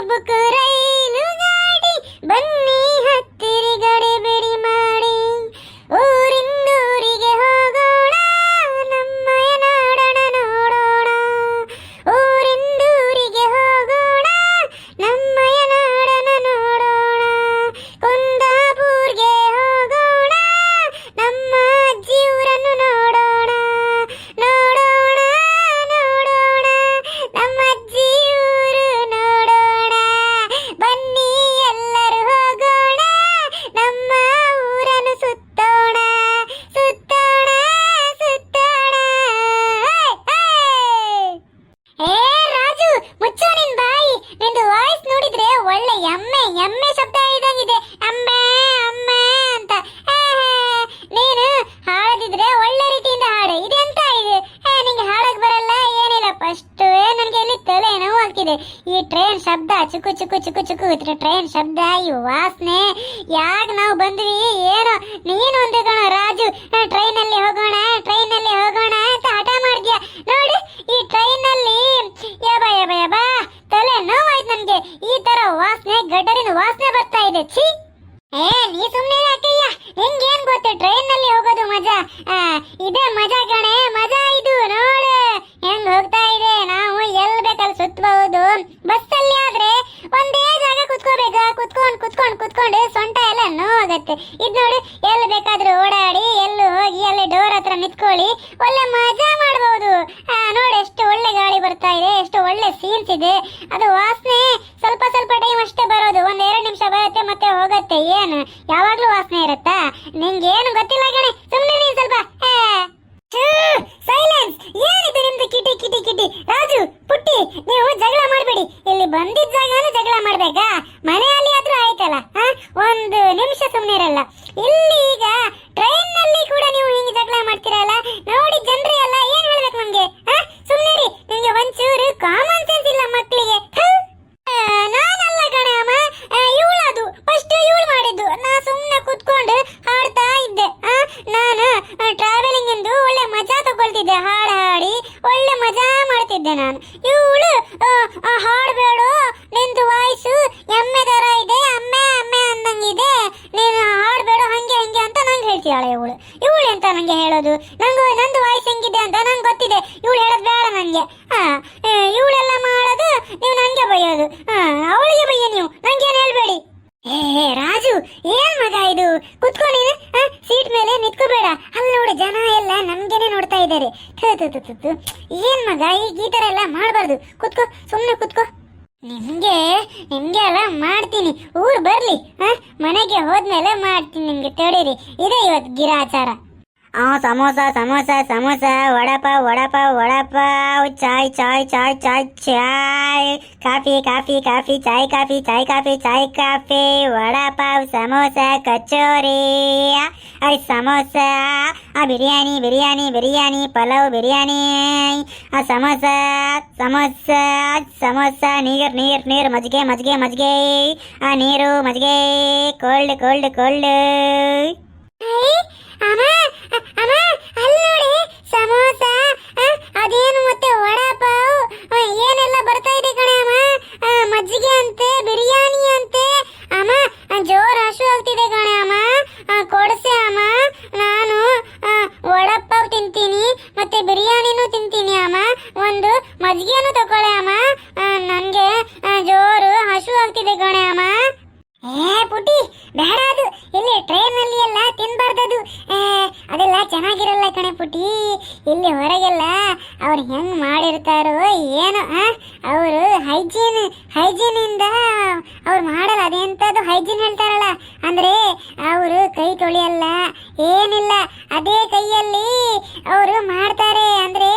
सबको ಚುಕು ಚುಕು ಚುಕು ಚುಕು ಇತ್ರ ಟ್ರೈನ್ ಶಬ್ದ, ಈ ವಾಸನೆ. ಯಾಕ ನಾವು ಬಂದ್ವಿ, ಏನೋ ನೀನು ಒಂದು ಕಣ ರಾಜು. ಟ್ರೈನ್ ಅಲ್ಲಿ ಹೋಗೋಣ ಟ್ರೈನ್ ಅಲ್ಲಿ ಹೋಗೋಣ ಅಂತ ಹಠ ಮಾಡಿದ್ಯಾ. ನೋಡಿ, ಈ ಟ್ರೈನ್ ಅಲ್ಲಿ ಯಬ ಯಬ ಯಬ. ತಲೆ ನೋವಾಯ್ತು ನನಗೆ. ಈ ತರ ವಾಸನೆ, ಗಡ್ಡರಿನ ವಾಸನೆ ಬರ್ತಾ ಇದೆ. ಛೀ. ಏ, ನೀ ಸುಮ್ನೆ ಯಾಕಯ್ಯ ನಿಂಗೇನ್ ಗೊತ್ತು? ಟ್ರೈನ್ನಲ್ಲಿ ಹೋಗೋದು ಮಜಾ. ಇದೇ ಮಜಾ ಕಣೆ. ಕುತ್ಕೊಂಡ್ ಕುತ್ಕೊಂಡ್ ಸೊಂಟ ಎಲ್ಲ ನೋವಾಗತ್ತೆ. ಇದ್ ನೋಡಿ ಎಲ್ಲಿ ಬೇಕಾದ್ರೂ ಓಡಾಡಿ, ಎಲ್ಲೂ ಹೋಗಿ, ಅಲ್ಲಿ ಡೋರ್ ಹತ್ರ ನಿಂತ್ಕೊಳ್ಳಿ, ಒಳ್ಳೆ ಮಜಾ ಮಾಡಬಹುದು ನೋಡಿ ಎಷ್ಟು ಒಳ್ಳೆ ಗಾಳಿ ಬರ್ತಾ ಇದೆ, ಎಷ್ಟು ಒಳ್ಳೆ ಸೀನ್ಸ್ ಇದೆ. ಅದು ವಾಸನೆ, ಸ್ವಲ್ಪ ಸ್ವಲ್ಪ ಟೈಮ್ ಅಷ್ಟೇ ಬರೋದು. ಒಂದ್ ಎರಡು ನಿಮಿಷ ಬರುತ್ತೆ, ಮತ್ತೆ ಹೋಗತ್ತೆ. ಏನು? ಯಾವಾಗ್ಲೂ ವಾಸನೆ ಇರುತ್ತಾ? ನಿಂಗೆ ಏನು ಗೊತ್ತಿಲ್ಲ ಕಣೆ. ಸುಮ್ಮನೆ ನೀನ್ ಸ್ವಲ್ಪ ಸೈಲೆನ್ಸ್ ಏನಿದೆ ನಿಮ್ದು ಕಿಟಿ ಕಿಟಿ ಕಿಟಿ? ರಾಜು, ಪುಟ್ಟಿ, ನೀವು ಜಗಳ ಮಾಡಬೇಡಿ. ಇಲ್ಲಿ ಬಂದಿದ್ದಾಗ ಜಗಳ ಮಾಡ್ಬೇಕಾ ಮನೆಯಲ್ಲಿ ಆದ್ರೂ ಆಯ್ತಲ್ಲ ಆ? ನಿಮಿಷ ಸುಮ್ಮನೆ ಇರಲ್ಲ. ಇಲ್ಲಿ ಈಗ ಟ್ರೈನ್ನಲ್ಲಿ ಕೂಡ ನೀವು ಹಿಂಗೆ ಜಗಳ ಮಾಡ್ತೀರಲ್ಲ? ನೋಡಿ ಜನರೇ ಅಲ್ಲ, ಏನ್ ಹೇಳ್ಬೇಕು ನಮ್ಗೆ? ಸುಮ್ಮನೆ ರೀ ನಿಮ್ಗೆ ಒಂಚೂರು ಕಾಮನ್ ಸೆನ್ಸ್ ಇಲ್ಲ ಮಕ್ಕಳಿಗೆ ನಾನಲ್ಲ ಕಣಮ್ಮ ಇವಳದು ಫಸ್ಟ್ ಇವಳು ಮಾಡಿದ್ದು. ನಾ ಸುಮ್ಮನೆ ಕುತ್ಕೊಂಡು ಹಾಡ್ತಾ ಇದ್ದೆ. ನಾನು ಟ್ರಾವೆಲಿಂಗ್ ಎಂದು ಒಳ್ಳೆ ಮಜಾ ತಗೊಳ್ತಿದ್ದೆ. ಹಾಡು ಹಾಡಿ, ಒಳ್ಳೆ ಮಜಾ ಮಾಡ್ತಿದ್ದೆ ನಾನು. ಇವಳು ಹಾಡಬೇಡ, ನಿಂದು ವಾಯ್ಸು ಎಮ್ಮೆ ತರ ಇದೆ, ಅಮ್ಮೆ ಅಮ್ಮೆ ಅಂದಂಗಿದೆ ನೀನು ಹಾಡಬೇಡ, ಹಂಗೆ ಹಂಗೆ ಅಂತ ನಂಗೆ ಹೇಳ್ತಿದ್ದಾಳೆ ಇವಳು. ಇವಳು ಎಂತ ನಂಗೆ ಹೇಳೋದು? ನಂಗು, ನಂದು ವಾಯ್ಸ್ ಹೆಂಗಿದೆ ಅಂತ ನಂಗೆ ಗೊತ್ತಿದೆ. ಇವಳು ಹೇಳೋದು ಬೇಡ ನಂಗೆ. ಹಾ ಇವಳೆಲ್ಲ ಮಾಡೋದು, ನೀವು ನಂಗೆ ಬೈಯೋದು. ಅವಳಿಗೆ ಬೈಯ ನೀವು. ನಂಗೇನು ಹೇಳ್ಬೇಡಿ? ಏ ರಾಜು, ಏನ್ ಮಗ ಇದು? ಕುತ್ಕೊಂಡು ಸೀಟ್ ಮೇಲೆ ನಿತ್ಕೋಬೇಡ. ಅಲ್ಲಿ ನೋಡಿ, ಜನ ಎಲ್ಲ ನಮ್ಗೆನೆ ನೋಡ್ತಾ ಇದ್ದಾರೆ. ಏನ್ ಮಗ ಈಗ ಈ ತರ ಎಲ್ಲ ಮಾಡಬಾರ್ದು. ಕುತ್ಕೋ ಸುಮ್ಮನೆ ಕುತ್ಕೋ. ನಿಮ್ಗೆ ನಿಮ್ಗೆ ಅಲ್ಲ, ಮಾಡ್ತೀನಿ. ಊರ್ ಬರ್ಲಿ ಮನೆಗೆ ಹೋದ್ಮೇಲೆ ಮಾಡ್ತೀನಿ ನಿಮ್ಗೆ, ತಡೀರಿ. ಇದೇ ಇವತ್ತು ಗಿರಾಚಾರ. ಆ samosa samosa samosa vada pav vada pav vada pav chai chai chai chai chai coffee coffee coffee chai coffee chai coffee chai coffee vada pav samosa kachori I samosa ಆ ಬಿರಿಯಾನಿ ಬಿರಿಯಾನಿ ಬಿರಿಯಾನಿ ಪಲಾವ್ ಬಿರಿಯಾನಿ ಆ ಸಮೋಸ ಸಮೋಸ ಸಮೋಸ ನೀರ್ ನೀರ್ ನೀರ್ ಮಜ್ಜಿಗೆ ಮಜ್ಜಿಗೆ ಮಜ್ಜಿಗೆ ಆ ನೀರು ಮಜ್ಜಿಗೆ ಕೋಲ್ಡ್ ಕೋಲ್ಡ್ ಕೋಲ್ಡ್ ಮಜ್ಜಿಗೆ ಅಂತೆ ಬಿರಿಯಾನಿ ಅಂತೆ ಅಮ್ಮ ಜೋರ್ ಹಸು ಆಗ್ತಿದೆ ಕಣೆ ಅಮ್ಮ ಆ, ಕೊಡ್ಸೆ ಅಮ್ಮ ನಾನು ಆ, ವಡಾಪಾವ್ ತಿಂತೀನಿ ಮತ್ತೆ ಬಿರಿಯಾನಿನೂ ತಿಂತೀನಿ ಅಮ್ಮ ಒಂದು ಮಜ್ಜಿಗೆನೂ ತಗೊಳ್ಳೆ ಅಮ್ಮ ಆ, ನನ್ಗೆ ಆ, ಜೋರು ಹಸು ಆಗ್ತಿದೆ ಕಣೆ ಅಮ್ಮ ಏ ಪುಟಿ ಬೇಡ ಅದು ಇಲ್ಲಿ ಟ್ರೈನ್ನಲ್ಲಿ ಎಲ್ಲ ತಿನ್ಬಾರ್ದದು ಏ, ಅದೆಲ್ಲ ಚೆನ್ನಾಗಿರಲ್ಲ ಕಣೆ ಪುಟಿ ಇಲ್ಲಿ ಹೊರಗೆಲ್ಲ ಅವ್ರು ಹೆಂಗ್ ಮಾಡಿರ್ತಾರೋ ಏನೋ ಅವರು ಹೈಜೀನ್ ಹೈಜೀನ್ ಇಂದ ಅವ್ರು ಮಾಡಲ್ಲ ಅದೆಂಥದ್ದು ಹೈಜೀನ್ ಹೇಳ್ತಾರಲ್ಲ. ಅಂದ್ರೆ ಅವರು ಕೈ ತೊಳೆಯಲ್ಲ, ಏನಿಲ್ಲ, ಅದೇ ಕೈಯಲ್ಲಿ ಅವರು ಮಾಡ್ತಾರೆ. ಅಂದ್ರೆ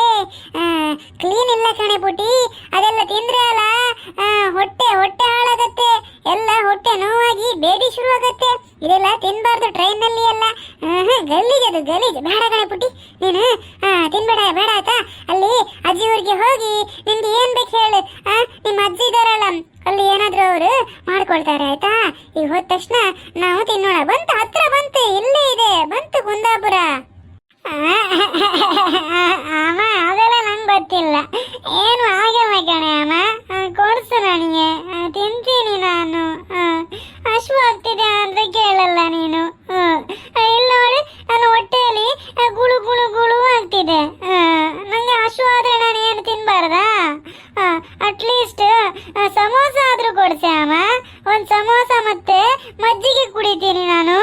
ಕ್ಲೀನ್ ಇಲ್ಲ ಕಣೆ ಪುಟಿ ಅದೆಲ್ಲ ತಿಂದ್ರೆ ಅಲ್ಲ ಆ, ಹೊಟ್ಟೆ ಹೊಟ್ಟೆ ಹಾಳಾಗತ್ತೆ ಎಲ್ಲ ಹೊಟ್ಟೆ ನೋವಾಗಿ ಬೇದಿ ಶುರು ಆಗತ್ತೆ ಇದೆಲ್ಲ ತಿನ್ಬಾರ್ದು ಟ್ರೈನ್ನಲ್ಲಿ ಎಲ್ಲ ಆಹಾ, ಗಲೀಜ್ ಅದು ಗಲೀಜ್ ಬೇಡ ಕಣೆ ಪುಟ್ಟಿ ನೀನು ಆ, ತಿನ್ಬೇಡ ಬೇಡ ಆಯ್ತಾ ಅಲ್ಲಿ ಅಜ್ಜಿ ಹೋಗಿ ನಿನ್ಗೆ ಏನ್ ಬೇಕು ಹೇಳು ಆ, ನಿಮ್ಮ ಅಜ್ಜಿ ಇದಾರಲ್ಲ ಅಲ್ಲಿ ಏನಾದ್ರು ಅವರು ಮಾಡ್ಕೊಳ್ತಾರೆ ಆಯ್ತಾ ಈಗ ಹೋದ ತಕ್ಷಣ ನಾವು ತಿನ್ನೋಣ ಬಂತು ಹತ್ರ ಬಂತು ಇಲ್ಲೇ ಇದೆ ಬಂತು ಕುಂದಾಪುರ ಅಮ್ಮ ಅದೆಲ್ಲ ನಂಗೆ ಗೊತ್ತಿಲ್ಲ ಏನು ಹಾಗೆ ಕಣೆ ಅಮ್ಮ ಕೊಡ್ಸು ನನಗೆ ತಿನ್ಬಾರ್ದಾ ಅಟ್ಲೀಸ್ಟ್ ಸಮೋಸ ಆದ್ರೂ ಕೊಡ್ಸೆ ಅಮ್ಮ. ಒಂದು ಸಮೋಸ ಮತ್ತೆ ಮಜ್ಜಿಗೆ ಕುಡಿತೀನಿ ನಾನು.